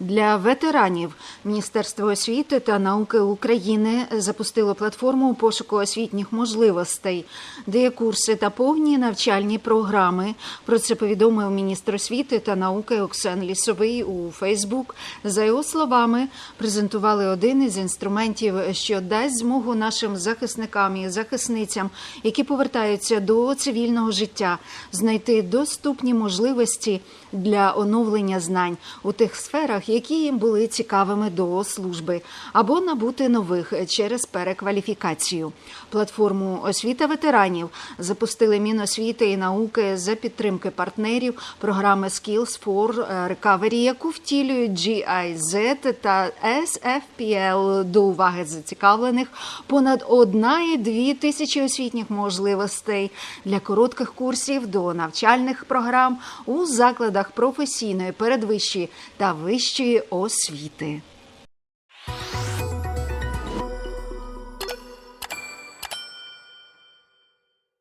Для ветеранів Міністерство освіти та науки України запустило платформу пошуку освітніх можливостей, де є курси та повні навчальні програми. Про це повідомив міністр освіти та науки Оксан Лісовий у Фейсбук. За його словами, презентували один із інструментів, що дасть змогу нашим захисникам і захисницям, які повертаються до цивільного життя, знайти доступні можливості для оновлення знань у тих сферах, які їм були цікавими до служби, або набути нових через перекваліфікацію. Платформу освіта ветеранів запустили Міносвіти і науки за підтримки партнерів програми Skills for Recovery, яку втілюють GIZ та SFPL до уваги зацікавлених понад 1,2 тисячі освітніх можливостей для коротких курсів до навчальних програм у закладах професійної, передвищої та вищої освіти.